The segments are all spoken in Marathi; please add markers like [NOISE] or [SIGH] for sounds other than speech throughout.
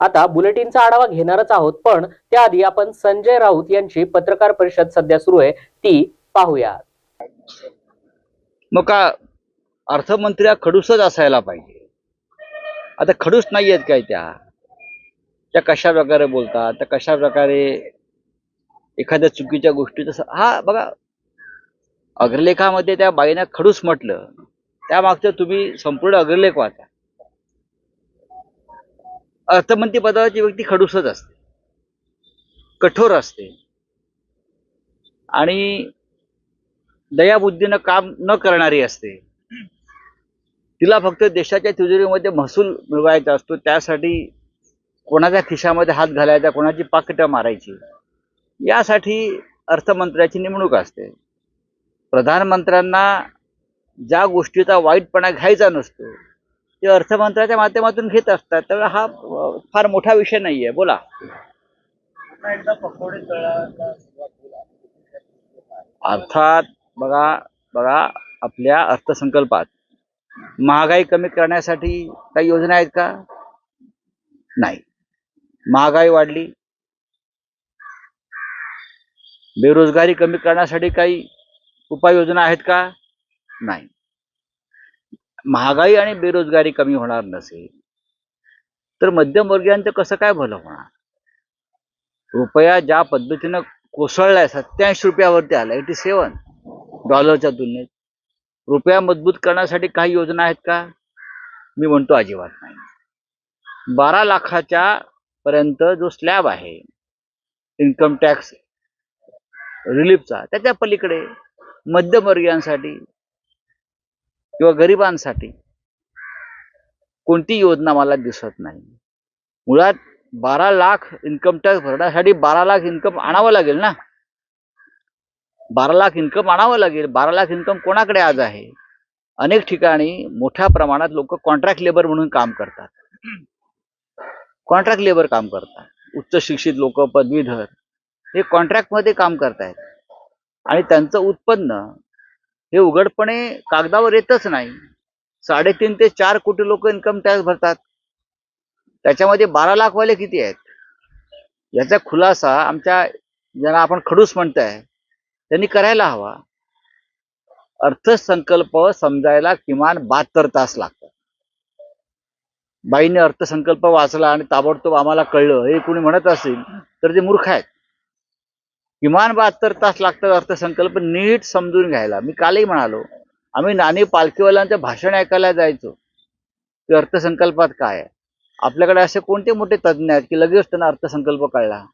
आता बुलेटिनचा आढावा घेणारच आहोत पण त्याआधी आपण संजय राऊत यांची पत्रकार परिषद सध्या सुरू आहे ती पाहूया मग का अर्थमंत्री हा खडूसच असायला पाहिजे? आता खडूस नाही आहेत काय त्या? त्या कशा प्रकारे बोलतात? त्या कशा प्रकारे एखाद्या चुकीच्या गोष्टी तसं हा बघा अग्रलेखामध्ये त्या बाईनं खडूस म्हटलं त्यामागचं तुम्ही संपूर्ण अग्रलेख वाचा. अर्थमंत्री पदाची व्यक्ती खडूसच असते. कठोर असते. आणि दयाबुद्धीनं काम न करणारी असते. तिला फक्त देशाच्या तिजोरीमध्ये महसूल मिळवायचा असतो. त्यासाठी कोणाच्या खिशामध्ये हात घालायचा कोणाची पाकिटं मारायची यासाठी अर्थमंत्र्याची नेमणूक असते. प्रधानमंत्र्यांना ज्या गोष्टीचा वाईटपणा घ्यायचा नसतो ते अर्थमंत्र्याच्या माध्यमातून घेत असतात त्यामुळे हा फार मोठा विषय नाही आहे बोला अर्थात बघा बघा आपल्या अर्थसंकल्पात महागाई कमी करण्यासाठी काही योजना आहेत का? नाही. महागाई वाढली. बेरोजगारी कमी करण्यासाठी काही उपाययोजना आहेत का? नाही. महागाई आणि बेरोजगारी कमी होणार नसेल तर मध्यमवर्गीयांचं कसं काय भलं होणार? रुपया ज्या पद्धतीनं कोसळलाय सत्याऐंशी रुपयावरती आला एटी सेवन डॉलरच्या तुलनेत. रुपया मजबूत करण्यासाठी काही योजना आहेत का? मी म्हणतो अजिबात नाही. बारा लाखाच्या पर्यंत जो स्लॅब आहे इन्कम टॅक्स रिलीफचा त्याच्या पलीकडे मध्यमवर्गीयांसाठी किंवा गरिबांसाठी कोणती योजना मला दिसत नाही. मुळात बारा लाख इन्कम टॅक्स भरण्यासाठी बारा लाख इन्कम आणावं लागेल ना? बारा लाख इन्कम आणावं लागेल. बारा लाख इन्कम कोणाकडे आज आहे? अनेक ठिकाणी मोठ्या प्रमाणात लोक कॉन्ट्रॅक्ट लेबर म्हणून काम करतात. कॉन्ट्रॅक्ट लेबर काम करतात. उच्च शिक्षित लोक पदवीधर हे कॉन्ट्रॅक्टमध्ये काम करतायत. आणि त्यांचं उत्पन्न हे उघडपणे कागदावर येतच नाही. साडेतीन ते चार कोटी लोक इन्कम टॅक्स भरतात. त्याच्यामध्ये बारा लाखवाले किती आहेत? याचा खुलासा आमच्या ज्यांना आपण खडूस म्हणताय त्यांनी करायला हवा. अर्थसंकल्प समजायला किमान बहात्तर तास लागतात. बाईने अर्थसंकल्प वाचला आणि ताबडतोब आम्हाला कळलं हे कोणी म्हणत असेल तर ते मूर्ख आहेत. किमान बहात्तर तास लागतात अर्थसंकल्प नीट समजून घ्यायला. मी कालही म्हणालो आम्ही नाणी पालखीवाल्यांचं भाषण ऐकायला जायचो. की अर्थसंकल्पात काय आहे? आपल्याकडे असे कोणते मोठे तज्ज्ञ आहेत की लगेच त्यांना अर्थसंकल्प कळला?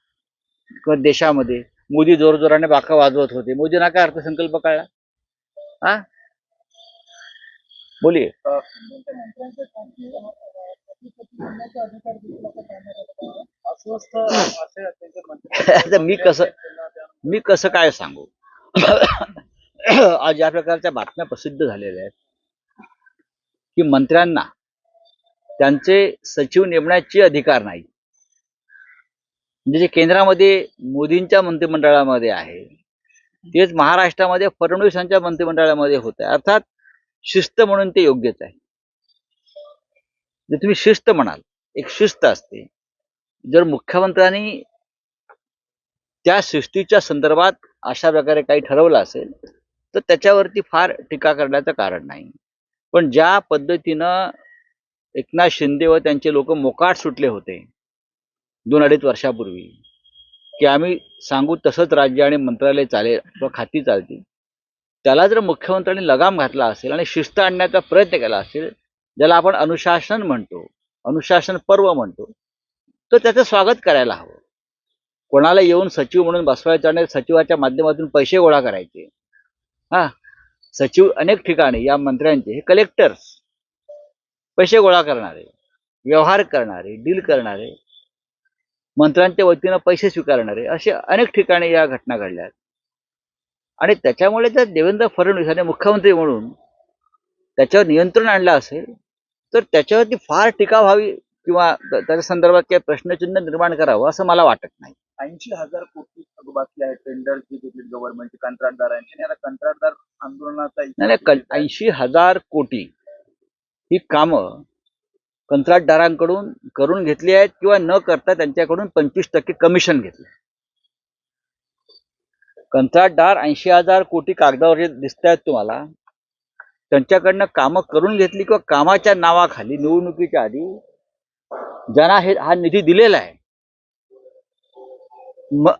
किंवा देशामध्ये मोदी जोरजोराने बाका वाजवत होते. मोदींना काय अर्थसंकल्प कळला? हा? बोलिये. [LAUGHS] [LAUGHS] मी कसं मी कसं काय सांगू? [COUGHS] आज या प्रकारच्या बातम्या प्रसिद्ध झालेल्या आहेत. की मंत्र्यांना त्यांचे सचिव नेमण्याचे अधिकार नाही. म्हणजे जे केंद्रामध्ये मोदींच्या मंत्रिमंडळामध्ये आहे तेच महाराष्ट्रामध्ये फडणवीसांच्या मंत्रिमंडळामध्ये होत आहे. अर्थात शिस्त म्हणून ते योग्यच आहे. जर तुम्ही शिस्त म्हणाल एक शिस्त असते. जर मुख्यमंत्र्यांनी त्या सृष्टीच्या संदर्भात अशा प्रकारे काही ठरवलं असेल तर त्याच्यावरती फार टीका करण्याचं कारण नाही. पण ज्या पद्धतीनं एकनाथ शिंदे व त्यांचे लोक मोकाट सुटले होते दोन अडीच वर्षापूर्वी की आम्ही सांगू तसंच राज्य आणि मंत्रालय चालेल किंवा खाती चालतील त्याला जर मुख्यमंत्र्यांनी लगाम घातला असेल आणि शिस्त आणण्याचा प्रयत्न केला असेल ज्याला आपण अनुशासन म्हणतो अनुशासन पर्व म्हणतो तर त्याचं स्वागत करायला हवं. कोणाला येऊन सचिव म्हणून बसवायचं आणि सचिवाच्या माध्यमातून पैसे गोळा करायचे. हा सचिव अनेक ठिकाणी या मंत्र्यांचे हे कलेक्टर्स पैसे गोळा करणारे व्यवहार करणारे डील करणारे मंत्र्यांच्या वतीनं पैसे स्वीकारणारे असे अनेक ठिकाणी या घटना घडल्या. आहेत आणि त्याच्यामुळे जर देवेंद्र फडणवीस यांनी मुख्यमंत्री म्हणून त्याच्यावर नियंत्रण आणलं असेल तर त्याच्यावरती फार टीका व्हावी किंवा त्याच्या संदर्भात काही प्रश्नचिन्ह निर्माण करावं असं मला वाटत नाही. ऐंशी हजार कोटी थकबाकी आहे टेंडर जे घेतले आणि आता कंत्राटदार आंदोलनाचा नाही ऐंशी हजार कोटी ही कामं कंत्राटदारांकडून करून घेतली आहेत किंवा न करता त्यांच्याकडून पंचवीस टक्के कमिशन घेतलं कंत्राटदार ऐंशी हजार कोटी कागदावर जे दिसत आहेत तुम्हाला त्यांच्याकडनं कामं करून घेतली किंवा कामाच्या नावाखाली निवडणुकीच्या आधी ज्यांना हे हा निधी दिलेला आहे.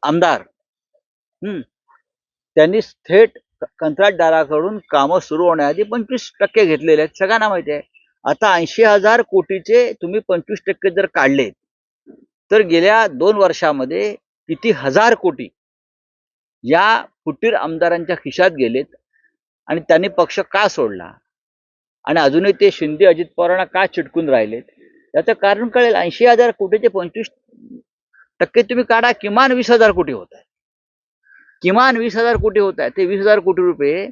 आमदार. हम्म. त्यांनी थेट कंत्राटदाराकडून कामं सुरू होण्याआधी पंचवीस टक्के घेतलेले आहेत. सगळ्यांना माहिती आहे. आता ऐंशी हजार कोटीचे तुम्ही पंचवीस टक्के जर काढले तर गेल्या दोन वर्षामध्ये किती हजार कोटी या फुटीर आमदारांच्या खिशात गेलेत आणि त्यांनी पक्ष का सोडला? आणि अजूनही ते शिंदे अजित पवारांना का चिटकून राहिलेत? याचं कारण कळेल. ऐंशी हजार कोटीचे पंचवीस टक्के तुम्ही काढा किमान वीस हजार कोटी होत आहे. किमान वीस हजार कोटी होत आहे. ते वीस हजार कोटी रुपये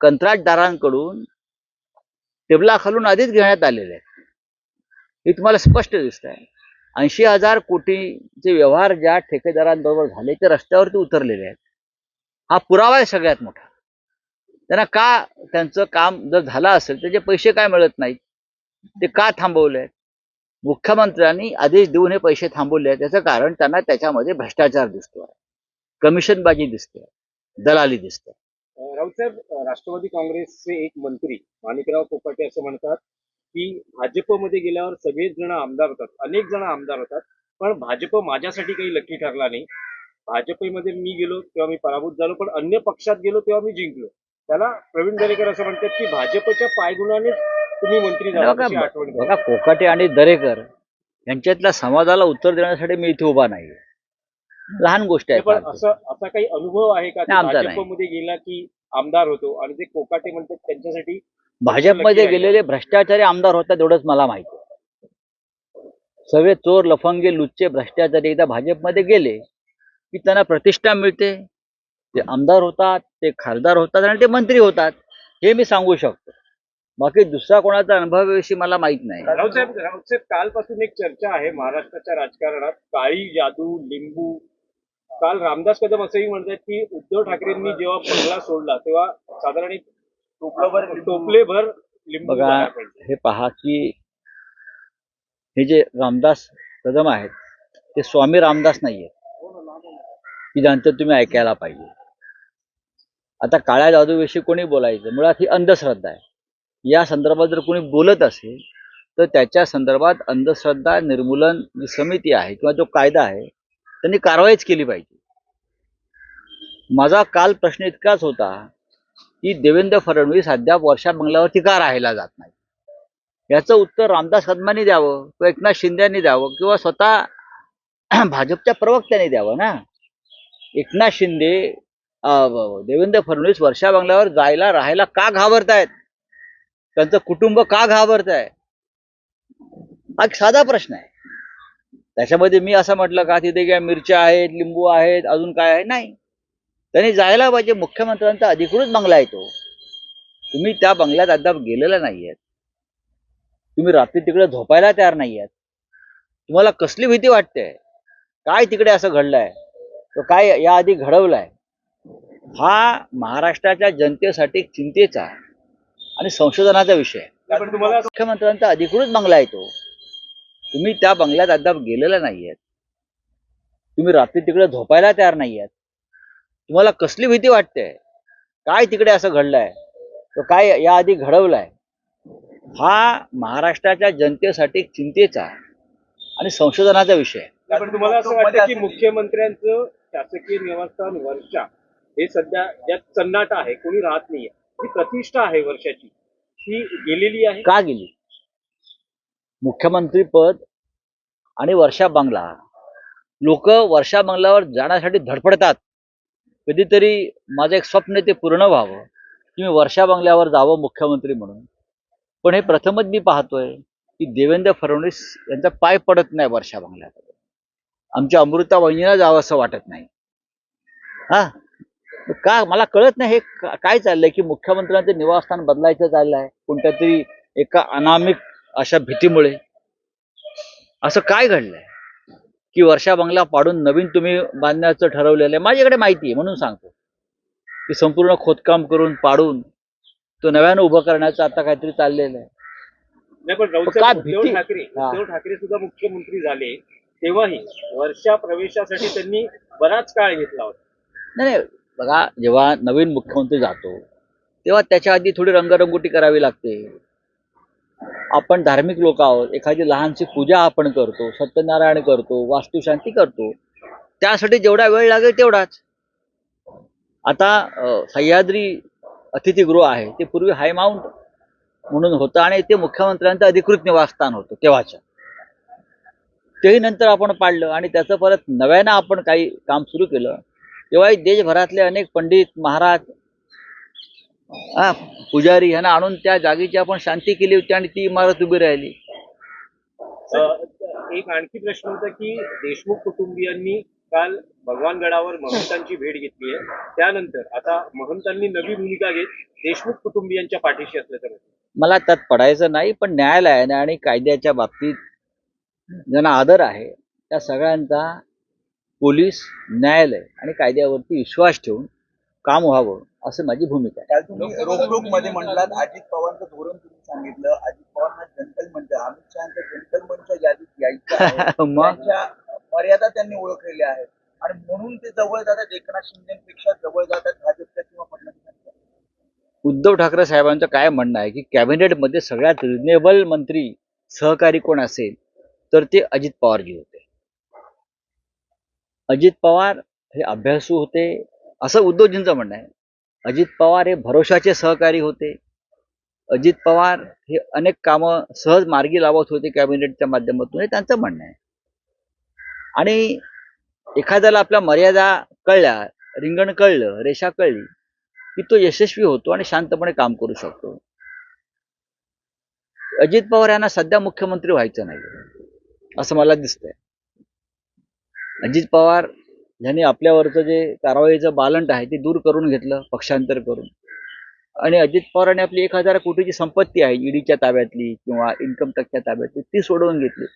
कंत्राटदारांकडून टेबलाखालून आधीच घेण्यात आलेले आहेत. हे तुम्हाला स्पष्ट दिसत आहे ऐंशी हजार कोटीचे व्यवहार ज्या ठेकेदारांबरोबर झाले ते रस्त्यावरती उतरलेले आहेत. हा पुरावा आहे सगळ्यात मोठा. त्यांना का त्यांचं काम जर झालं असेल त्याचे पैसे काय मिळत नाहीत? ते का थांबवले आहेत मुख्यमंत्र्यांनी आदेश देऊन हे पैसे थांबवले आहेत. त्याचं कारण त्यांना त्याच्यामध्ये भ्रष्टाचार दिसतोय. कमिशनबाजी दिसते दलाली दिसते राऊतसाहेब राष्ट्रवादी काँग्रेसचे एक मंत्री माणिकराव कोकाटे असं म्हणतात की भाजपमध्ये गेल्यावर सगळेच जण आमदार होतात. अनेक जण आमदार होतात. पण भाजप माझ्यासाठी काही लकी ठरला नाही. भाजपमध्ये मी गेलो तेव्हा मी पराभूत झालो. पण अन्य पक्षात गेलो तेव्हा मी जिंकलो. त्याला प्रवीण दरेकर असं म्हणतात की भाजपच्या पायगुणाने तुम्ही मंत्री झाला बघा अशी आठवण करा. बघा कोकाटे आणि दरेकर यांच्यातल्या समाजाला उत्तर देण्यासाठी मी इथे उभा नाही लहान गोष्ट आहे पण फार. असं असा काही अनुभव आहे का की नाही, आमचा नाही. भाजपमध्ये गेला की आमदार होतो आणि ते कोकाटे म्हणतात त्यांच्यासाठी भाजपमध्ये आहे. गेलेले भ्रष्टाचारी आमदार होतात एवढंच मला माहिती आहे. सगळे चोर लफंगे लुच्चे भ्रष्टाचारी एकदा भाजपमध्ये गेले की त्यांना प्रतिष्ठा मिळते ते आमदार होतात ते खासदार होतात आणि ते मंत्री होतात हे मी सांगू शकतो बाकी दुसरा कोणाचा अनुभवाविषयी मला माहीत नाही. राऊतसाहेब राऊतसाहेब कालपासून एक चर्चा आहे महाराष्ट्राच्या राजकारणात. काळी जादू लिंबू. काल रामदास कदम असंही म्हणतात की उद्धव ठाकरेंनी जेव्हा बंगला सोडला तेव्हा साधारण एक टोपलभर टोपलेभर लिंबू बघा बाहेर पडले. हे पहा की हे जे रामदास कदम आहेत ते स्वामी रामदास नाही आहेत की ज्यांचं तुम्ही ऐकायला पाहिजे. आता काळ्या जादूविषयी कोणी बोलायचं? मुळात ही अंधश्रद्धा आहे. या संदर्भात जर कोणी बोलत असेल तर त्याच्या संदर्भात अंधश्रद्धा निर्मूलन जी समिती आहे किंवा जो कायदा आहे त्यांनी कारवाईच केली पाहिजे. माझा काल प्रश्न इतकाच होता की देवेंद्र फडणवीस अद्याप वर्षा बंगल्यावरती का राहायला जात नाही याचं उत्तर रामदास कदमांनी द्यावं किंवा एकनाथ शिंदेनी द्यावं किंवा स्वतः [CLEARS THROAT] भाजपच्या प्रवक्त्यांनी द्यावं ना? एकनाथ शिंदे देवेंद्र फडणवीस वर्षा बंगल्यावर जायला राहायला का घाबरतायत? त्यांचं कुटुंब का घाबरत आहे हा साधा प्रश्न आहे. त्याच्यामध्ये मी असं म्हटलं का तिथे काय मिरच्या आहेत लिंबू आहेत अजून काय आहे? नाही. त्यांनी जायला पाहिजे. मुख्यमंत्र्यांचा अधिकृत बंगला आहे तो. तुम्ही त्या बंगल्यात अद्याप गेलेला नाही आहेत तुम्ही रात्री तिकडे झोपायला तयार नाही आहेत तुम्हाला कसली भीती वाटते? काय तिकडे असं घडलंय? तो काय याआधी घडवलाय? हा महाराष्ट्राच्या जनतेसाठी चिंतेचा चिंतेचा आणि संशोधनाचा विषय मुख्यमंत्र्यांचा अधिकृत बंगला आहे तो. तुम्ही त्या बंगल्यात अद्याप गेलेला नाही आहेत तुम्ही रात्री तिकडे झोपायला तयार नाही आहेत तुम्हाला कसली भीती वाटते? काय तिकडे असं घडलंय? तो काय याआधी घडवलाय? हा महाराष्ट्राच्या जनतेसाठी चिंतेचा आणि संशोधनाचा विषय पण तुम्हाला असं वाटतं की मुख्यमंत्र्यांचं शासकीय निवासस्थान वर्षा हे सध्या ज्यात सन्नाट आहे कोणी राहत नाहीये. ही प्रतिष्ठा आहे वर्षाची. ही गेलेली आहे. का गेली? मुख्यमंत्री पद आणि वर्षा बंगला. लोक वर्षा बंगल्यावर जाण्यासाठी धडपडतात. कधीतरी माझं एक स्वप्न ते पूर्ण व्हावं. की मी वर्षा बंगल्यावर जावं मुख्यमंत्री म्हणून. पण हे प्रथमच मी पाहतोय की देवेंद्र फडणवीस यांचा पाय पडत नाही वर्षा बंगल्यात आमच्या अमृता वहिनीला जावं असं वाटत नाही. हा? का मला कळत नाही हे का- काय चाललंय की मुख्यमंत्र्यांचं निवासस्थान बदलायचं चाललंय कोणत्या तरी एका अनामिक अशा भीतीमुळे. असं काय घडलंय? की वर्षा बंगला पाडून नवीन तुम्ही बांधण्याचं ठरवलेलं आहे माझ्याकडे माहिती आहे म्हणून सांगतो. की संपूर्ण खोदकाम करून पाडून तो नव्यानं उभं करण्याचं आता काहीतरी चाललेलं आहे. नाही पण राऊत काय साहेब, उद्धव भीती? ठाकरे हा. उद्धव ठाकरे सुद्धा मुख्यमंत्री झाले तेव्हाही वर्षा प्रवेशासाठी त्यांनी बराच काळ घेतला होता. नाही नाही, बघा जेव्हा नवीन मुख्यमंत्री जातो तेव्हा त्याच्या आधी थोडी रंगरंगोटी करावी लागते. आपण धार्मिक लोक आहोत एखादी लहानशी पूजा आपण करतो सत्यनारायण करतो वास्तुशांती करतो त्यासाठी जेवढा वेळ लागेल तेवढाच. आता सह्याद्री अतिथीगृह आहे ते पूर्वी हायमाऊंट म्हणून होतं आणि ते मुख्यमंत्र्यांचं अधिकृत निवासस्थान होतं तेव्हाच्या तेही नंतर आपण पाडलं आणि त्याचं परत नव्यानं आपण काही काम सुरू केलं. तेव्हाही देशभरातले अनेक पंडित महाराज हा पुजारी ह्यांना आणून त्या जागेची आपण शांती केली होती आणि ती इमारत उभी राहिली एक आणखी प्रश्न होता की देशमुख कुटुंबियांनी काल भगवानगडावर महंतांची भेट घेतली आहे त्यानंतर आता महंतांनी नवी भूमिका घेत देशमुख कुटुंबियांच्या पाठीशी असल्याचं. मला त्यात पडायचं नाही पण न्यायालयाने आणि कायद्याच्या बाबतीत ज्यांना आदर आहे त्या सगळ्यांचा पोलीस न्यायालय आणि कायद्यावरती विश्वास ठेवून काम व्हावं असं माझी भूमिका आहे. काल तुम्ही मध्ये म्हटलात अजित पवारचं धोरण तुम्ही सांगितलं. अजित पवारांना जंटलमन अमित शहाच्या जंटलमनच्या यादीत यायचं आहे. [LAUGHS] मग? त्यांच्या मर्यादा त्यांनी ओळखलेल्या आहेत. आणि म्हणून ते जवळ जातात एकनाथ शिंदेपेक्षा जवळ जातात भाजपच्या किंवा फडणवीसांच्या. उद्धव ठाकरे साहेबांचं काय म्हणणं आहे की कॅबिनेटमध्ये सगळ्यात रिजनेबल मंत्री सहकारी कोण असेल तर ते अजित पवारजी होते. अजित पवार हे अभ्यासू होते असं उद्धवजींचं म्हणणं आहे. अजित पवार हे भरोशाचे सहकारी होते. अजित पवार हे अनेक कामं सहज मार्गी लावत होते कॅबिनेटच्या माध्यमातून हे त्यांचं म्हणणं आहे. आणि एखाद्याला आपल्या मर्यादा कळल्या रिंगण कळलं रेषा कळली की तो यशस्वी होतो आणि शांतपणे काम करू शकतो. अजित पवार यांना सध्या मुख्यमंत्री व्हायचं नाही असं मला दिसतंय. अजित पवार यांनी आपल्यावरचं जे कारवाईचं बालंट आहे ते दूर करून घेतलं पक्षांतर करून. आणि अजित पवारांनी आपली एक हजार कोटीची संपत्ती आहे ईडीच्या ताब्यातली किंवा इन्कम टॅक्सच्या ताब्यातली ती सोडवून घेतली.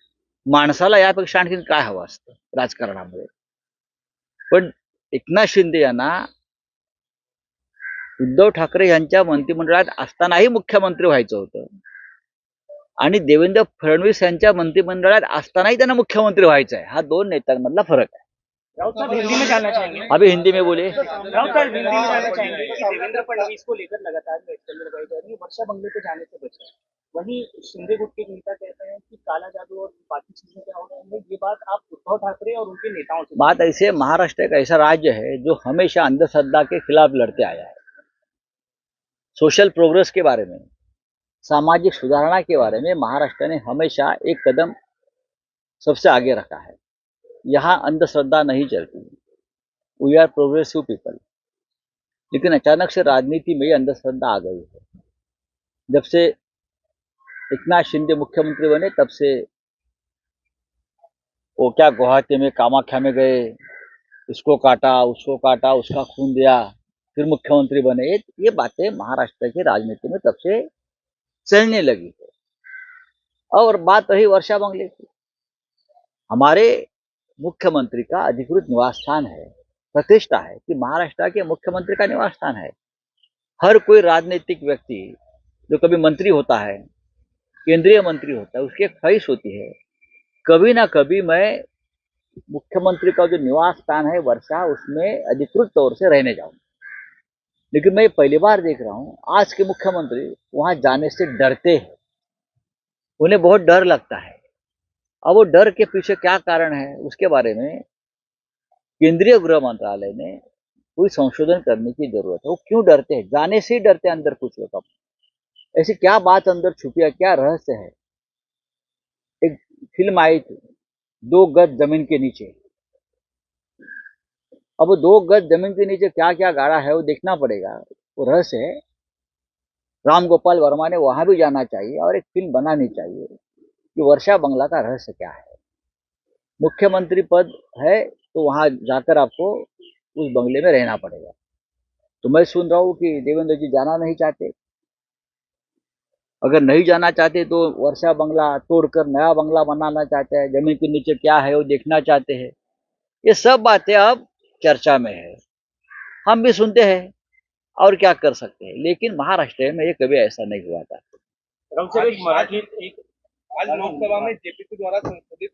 माणसाला यापेक्षा आणखीन काय हवं असतं राजकारणामध्ये? पण एकनाथ शिंदे यांना उद्धव ठाकरे यांच्या मंत्रिमंडळात असतानाही मुख्यमंत्री व्हायचं होतं. आणि देवेंद्र फडणवीस यांच्या मंत्रिमंडळात असतानाही त्यांना मुख्यमंत्री व्हायचं आहे. हा दोन नेत्यांमधला फरक आहे. राउत साहब हिंदी में जानना चाहेंगे अभी हिंदी में बोले राउत साहब हिंदी में जानना चाहेंगे कि देवेंद्र फडणवीस को लेकर लगातार चल लगाई जा रही है वर्षा बंगले पे जाने से बचे वहीं शिंदे गुट के नेता कहते हैं कि काला जादू और बाकी चीजें क्या हो रही हैं? ये बात आप उद्धव ठाकरे और उनके नेताओं से बात ऐसे महाराष्ट्र एक ऐसा राज्य है जो हमेशा अंधश्रद्धा के खिलाफ लड़ते आया है। सोशल प्रोग्रेस के बारे में। सामाजिक सुधारणा के बारे में महाराष्ट्र ने हमेशा एक कदम सबसे आगे रखा है। यहाँ अंधश्रद्धा नहीं चलती। वी आर प्रोग्रेसिव पीपल लेकिन अचानक से राजनीति में अंधश्रद्धा आ गई है। जब से एकनाथ शिंदे मुख्यमंत्री बने, तब से वो क्या गुवाहाटी में, कामाख्या में गए, इसको काटा, उसको काटा, उसका खून दिया, फिर मुख्यमंत्री बने। ये बातें महाराष्ट्र की राजनीति में तब से चलने लगी है। और बात रही वर्षा बंगले की। हमारे मुख्यमंत्री का अधिकृत निवास स्थान है, प्रतिष्ठा है कि महाराष्ट्र के मुख्यमंत्री का निवास स्थान है। हर कोई राजनीतिक व्यक्ति जो कभी मंत्री होता है, केंद्रीय मंत्री होता है, उसकी एक ख्वाहिश होती है, कभी ना कभी मैं मुख्यमंत्री का जो निवास स्थान है, वर्षा, उसमें अधिकृत तौर से रहने जाऊँ लेकिन मैं पहली बार देख रहा हूँ, आज के मुख्यमंत्री वहाँ जाने से डरते हैं। उन्हें बहुत डर लगता है। अब वो डर के पीछे क्या कारण है, उसके बारे में केंद्रीय गृह मंत्रालय ने कोई संशोधन करने की ज़रूरत है। वो क्यों डरते हैं? जाने से ही डरते हैं अंदर कुछ लोग अब ऐसी क्या बात अंदर छुपी है, क्या रहस्य है? एक फ़िल्म आई थी, दो गज ज़मीन के नीचे। अब दो गज ज़मीन के नीचे क्या क्या गाड़ा है, वो देखना पड़ेगा। वो रहस्य है। राम गोपाल वर्मा ने वहाँ भी जाना चाहिए और एक फ़िल्म बनानी चाहिए कि वर्षा बंगला का रहस्य क्या है। मुख्यमंत्री पद है तो वहाँ जाकर आपको उस बंगले में रहना पड़ेगा। तो मैं सुन रहा हूँ कि देवेंद्र जी जाना नहीं चाहते। अगर नहीं जाना चाहते तो वर्षा बंगला तोड़कर नया बंगला बनाना चाहते हैं, ज़मीन के नीचे क्या है वो देखना चाहते हैं। ये सब बातें अब चर्चा में है। हम भी सुनते हैं और क्या कर सकते हैं। लेकिन महाराष्ट्र में ये कभी ऐसा नहीं हुआ था। आज लोकसभा में जेपीसी द्वारा संशोधित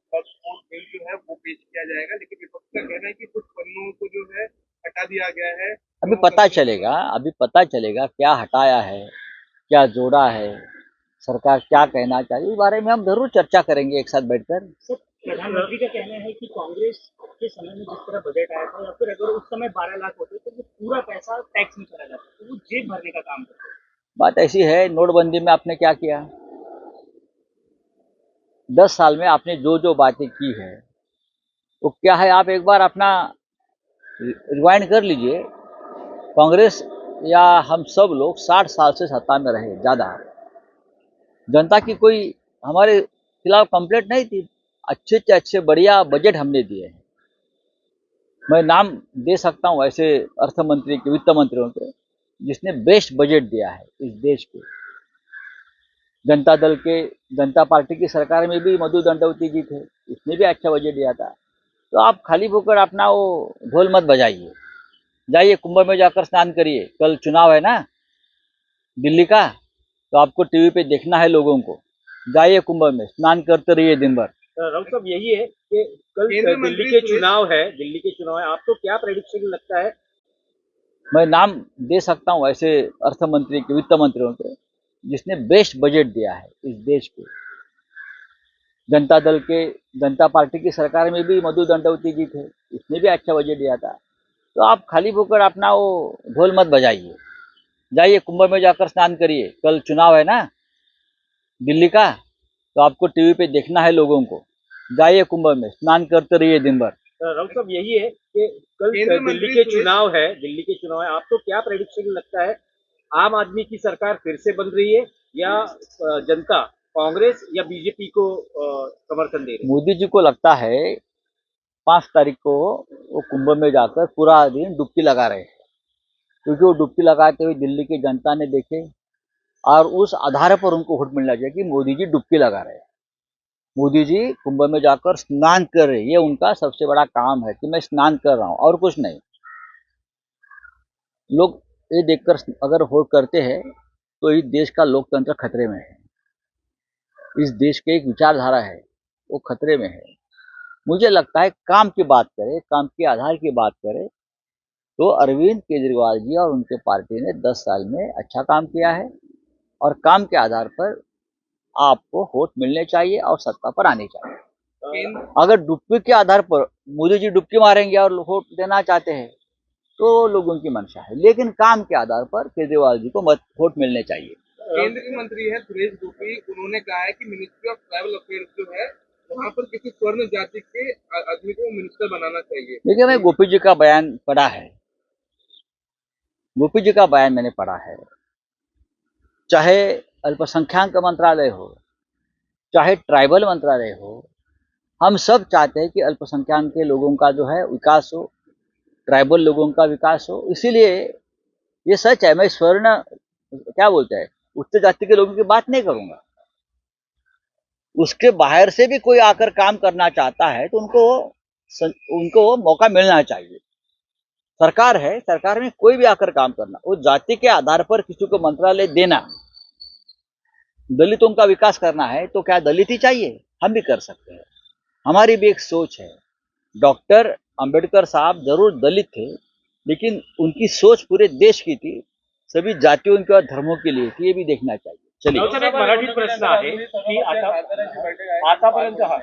बिल जो है वो पेश किया जाएगा लेकिन विपक्ष का कहना है कि कुछ पन्नों को जो है हटा दिया गया है। अभी पता चलेगा अभी पता चलेगा क्या हटाया है क्या जोड़ा है सरकार क्या कहना चाहिए इस बारे में हम ज़रूर चर्चा करेंगे एक साथ बैठकर। प्रधानमंत्री का कहना है कि कांग्रेस के समय में जिस तरह बजट आया था, या फिर अगर उस समय बारह लाख होते तो वो पूरा पैसा टैक्स में चला जाता तो वो जेब भरने का काम करते। बात ऐसी है, नोटबंदी में आपने क्या किया? दस साल में आपने जो जो बातें की है, वो तो क्या है, आप एक बार अपना रिवाइंड कर लीजिए। कांग्रेस या हम सब लोग साठ साल से सत्ता में रहे, ज़्यादा। जनता की कोई हमारे खिलाफ कंप्लेंट नहीं थी। अच्छे से अच्छे बढ़िया बजट हमने दिए हैं। मैं नाम दे सकता हूँ ऐसे अर्थ मंत्री के, वित्त मंत्रियों के, जिसने बेस्ट बजट दिया है इस देश को। जनता दल के, जनता पार्टी की सरकार में भी मधु दंडवती जी थे उसने भी अच्छा बजट दिया था। तो आप खाली होकर अपना वो ढोल मत बजाइए। जाइए कुंभ में जाकर स्नान करिए। कल चुनाव है ना? दिल्ली का? तो आपको टीवी पे देखना है लोगों को। जाइए कुंभ में, स्नान करते रहिए दिन भर। राउत साहब यही है कि कल दिल्ली के चुनाव है दिल्ली के चुनाव है। आपको क्या प्रेडिक्शन लगता है? मैं नाम दे सकता हूँ ऐसे अर्थ मंत्री के वित्त मंत्रियों के जिसने बेस्ट बजट दिया है इस देश को। जनता दल के जनता पार्टी की सरकार में भी मधु दंडवती जी थे उसने भी अच्छा बजट दिया था। तो आप खाली होकर अपना वो ढोल मत बजाइए। जाइए कुंभ में जाकर स्नान करिए। कल चुनाव है ना? दिल्ली का? तो आपको टीवी पे देखना है लोगों को। जाइए कुंभ में स्नान करते रहिए दिन भर। राउत साहब यही है कि कल दिल्ली के चुनाव है दिल्ली के चुनाव है। आपको क्या प्रेडिक्शन लगता है? आम आदमी की सरकार फिर से बन रही है या जनता कांग्रेस या बीजेपी को समर्थन दे रही है? मोदी जी को लगता है पाँच तारीख को वो कुंभ में जाकर पूरा दिन डुबकी लगा रहे हैं। क्योंकि वो डुबकी लगाते हुए दिल्ली की जनता ने देखे और उस आधार पर उनको वोट मिलना चाहिए कि मोदी जी डुबकी लगा रहे हैं। मोदी जी कुंभ में जाकर स्नान कर रहे ये उनका सबसे बड़ा काम है कि मैं स्नान कर रहा हूँ और कुछ नहीं। लोग ये देखकर अगर वोट करते हैं तो इस देश का लोकतंत्र खतरे में है। इस देश की एक विचारधारा है, वो खतरे में है। मुझे लगता है काम की बात करें, काम के आधार की बात करें तो अरविंद केजरीवाल जी और उनके पार्टी ने 10 साल में अच्छा काम किया है। और काम के आधार पर आपको वोट मिलने चाहिए और सत्ता पर आनी चाहिए। अगर डुबकी के आधार पर मोदी जी डुबकी मारेंगे और वोट देना चाहते हैं तो लोगों की मंशा है। लेकिन काम के आधार पर केजरीवाल जी को मत वोट मिलने चाहिए। केंद्रीय मंत्री है सुरेश गोपी। उन्होंने कहा है कि मिनिस्ट्री ऑफ़ ट्राइबल अफेयर्स जो है वहाँ पर किसी स्वर्ण जाति के आदमी को मिनिस्टर बनाना चाहिए। देखिए मैं गोपी जी का बयान पढ़ा है। गोपी जी का बयान मैंने पढ़ा है। चाहे अल्पसंख्याक मंत्रालय हो, चाहे ट्राइबल मंत्रालय हो, हम सब चाहते हैं कि अल्पसंख्याक के लोगों का जो है विकास हो, ट्राइबल लोगों का विकास हो। इसीलिए ये सच है, मैं स्वर्ण, क्या बोलते हैं, उच्च जाति के लोगों की बात नहीं करूँगा। उसके बाहर से भी कोई आकर काम करना चाहता है तो उनको उनको मौका मिलना चाहिए। सरकार है, सरकार में कोई भी आकर काम करना, उस जाति के आधार पर किसी को मंत्रालय देना, दलितों का विकास करना है तो क्या दलित ही चाहिए? हम भी कर सकते हैं। हमारी भी एक सोच है। डॉक्टर अंबेडकर साहब ज़रूर दलित थे, लेकिन उनकी सोच पूरे देश की थी। सभी जातियों के और धर्मों के लिए थी, ये भी देखना चाहिए। चलिए। एक मराठीत प्रश्न आहे की आता आतापर्यंत हा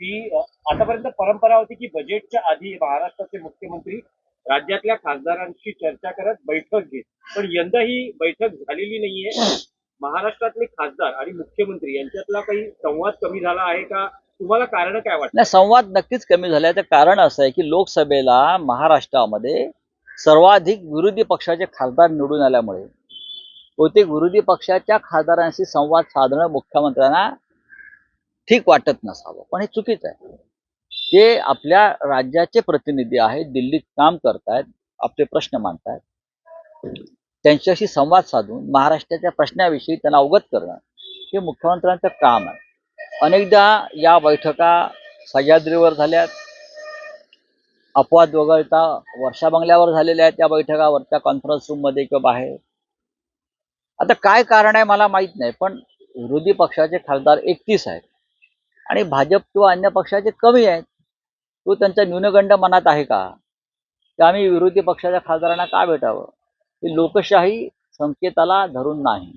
की, आतापर्यंत परंपरा होती की बजेटच्या आधी महाराष्ट्राचे मुख्यमंत्री राज्यातल्या खासदारांशी चर्चा करत बैठक घेत. पण यंदा ही बैठक झालेली नाहीये. महाराष्ट्रातले खासदार आणि मुख्यमंत्री यांच्यातला काही संवाद कमी झाला आहे का? तुम्हाला कारण काय वाटतं? नाही संवाद नक्कीच कमी झाल्याचं कारण असं आहे की लोकसभेला महाराष्ट्रामध्ये सर्वाधिक विरोधी पक्षाचे खासदार निवडून आल्यामुळे बहुतेक विरोधी पक्षाच्या खासदारांशी संवाद साधणं मुख्यमंत्र्यांना ठीक वाटत नसावं. पण हे चुकीचं आहे. ते आपल्या राज्याचे प्रतिनिधी आहेत दिल्लीत काम करतायत आपले प्रश्न मांडतायत. त्यांच्याशी संवाद साधून महाराष्ट्राच्या प्रश्नाविषयी त्यांना अवगत करणं हे मुख्यमंत्र्यांचं काम आहे. अनेकदा या बैठका सह्याद्रीवर झाल्यात. अपवाद वगळता वर्षा बंगल्यावर झालेल्या आहेत त्या बैठका वरच्या कॉन्फरन्स रूममध्ये किंवा बाहेर. आता काय कारण आहे मला माहीत नाही पण विरोधी पक्षाचे खासदार एकतीस आहेत. आणि भाजप किंवा अन्य पक्षाचे कमी आहेत तो त्यांचा न्यूनगंड मनात आहे का? की आम्ही विरोधी पक्षाच्या खासदारांना का भेटावं? ही लोकशाही संकेताला धरून नाही?